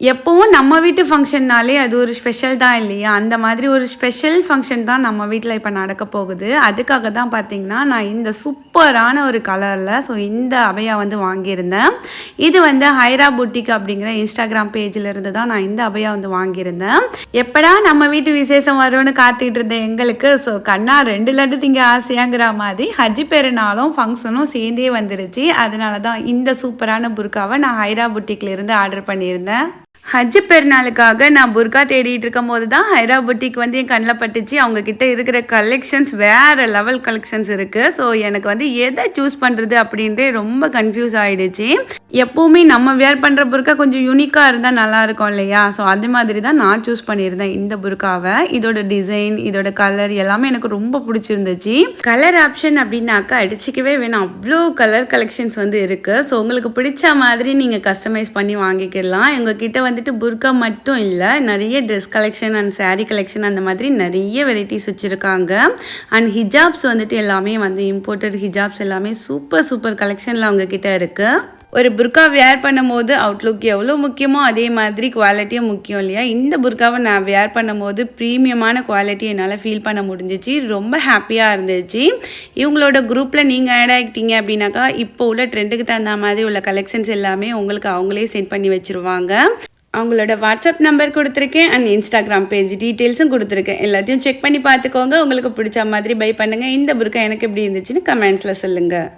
எப்போவும் நம்ம வீட்டு ஃபங்க்ஷன்னாலே அது ஒரு ஸ்பெஷல் தான் இல்லையா? அந்த மாதிரி ஒரு ஸ்பெஷல் ஃபங்க்ஷன் தான் நம்ம வீட்டில் இப்போ நடக்க போகுது. அதுக்காக தான் பார்த்தீங்கன்னா நான் இந்த சூப்பரான ஒரு கலரில் ஸோ இந்த அபையா வந்து வாங்கியிருந்தேன். இது வந்து ஹைரா புட்டிக் அப்படிங்கிற இன்ஸ்டாகிராம் பேஜில் இருந்து தான் நான் இந்த அபையா வந்து வாங்கியிருந்தேன். எப்படா நம்ம வீட்டு விசேஷம் வரும்னு காத்துக்கிட்டு இருந்தேன் எங்களுக்கு ஸோ கண்ணா ரெண்டு லட்டு திங்க ஆசையாங்கிற மாதிரி ஹஜ்ஜி பெருநாளும் ஃபங்க்ஷனும் சேர்ந்தே வந்துருச்சு. அதனால தான் இந்த சூப்பரான புர்காவை நான் ஹைரா புட்டிக்லேருந்து ஆர்டர் பண்ணியிருந்தேன். ஹஜ் பெருநாளுக்காக நான் புர்கா தேடிட்டு இருக்கும் போது தான் ஹைரா புட்டிக் வந்து என் கண்ணில் பட்டுச்சு. அவங்க கிட்ட இருக்கிற கலெக்ஷன்ஸ் வேற லெவல் கலெக்ஷன்ஸ் இருக்கு. ஸோ எனக்கு வந்து எதை சூஸ் பண்ணுறது அப்படின்றே ரொம்ப கன்ஃபியூஸ் ஆயிடுச்சு. எப்போவுமே நம்ம வேர் பண்ணுற புர்கா கொஞ்சம் யூனிக்காக இருந்தால் நல்லாயிருக்கும் இல்லையா? ஸோ அது மாதிரி தான் நான் சூஸ் பண்ணியிருந்தேன் இந்த புர்க்காவை. இதோட டிசைன் இதோட கலர் எல்லாமே எனக்கு ரொம்ப பிடிச்சிருந்துச்சு. கலர் ஆப்ஷன் அப்படின்னாக்கா அடிச்சிக்கவே வேணாம். அவ்வளோ கலர் கலெக்ஷன்ஸ் வந்து இருக்குது ஸோ உங்களுக்கு பிடிச்ச மாதிரி நீங்கள் கஸ்டமைஸ் பண்ணி வாங்கிக்கலாம் எங்ககிட்ட வந்துட்டு புர்கா மட்டும் இல்லை நிறைய dress collection and sari collection அந்த மாதிரி நிறைய வெரைட்டிஸ் வச்சுருக்காங்க. அண்ட் ஹிஜாப்ஸ் வந்துட்டு எல்லாமே வந்து இம்போர்ட்டட் ஹிஜாப்ஸ் எல்லாமே சூப்பர் சூப்பர் கலெக்ஷனில் அவங்க கிட்ட இருக்குது ஒரு புர்கா வேர் பண்ணும்போது அவுட்லுக் எவ்வளோ முக்கியமோ அதே மாதிரி குவாலிட்டியும் முக்கியம் இல்லையா? இந்த புர்காவை நான் வேர் பண்ணும்போது ப்ரீமியமான குவாலிட்டி என்னால் ஃபீல் பண்ண முடிஞ்சிச்சு. ரொம்ப ஹாப்பியாக இருந்துச்சு. இவங்களோட குரூப்பில் நீங்கள் ஆட் ஆகிட்டீங்க அப்படின்னாக்கா இப்போ உள்ள ட்ரெண்டுக்கு தகுந்த மாதிரி உள்ள கலெக்ஷன்ஸ் எல்லாமே உங்களுக்கு அவங்களே சென்ட் பண்ணி வச்சுருவாங்க. அவங்களோட வாட்ஸ்அப் நம்பர் கொடுத்துருக்கேன். அண்ட் இன்ஸ்டாகிராம் பேஜ் டீட்டெயில்ஸும் கொடுத்துருக்கேன். எல்லாத்தையும் செக் பண்ணி பார்த்துக்கோங்க. உங்களுக்கு பிடிச்ச மாதிரி பை பண்ணுங்கள் இந்த புர்க்கா எனக்கு எப்படி இருந்துச்சுன்னு கமெண்ட்ஸில் சொல்லுங்கள்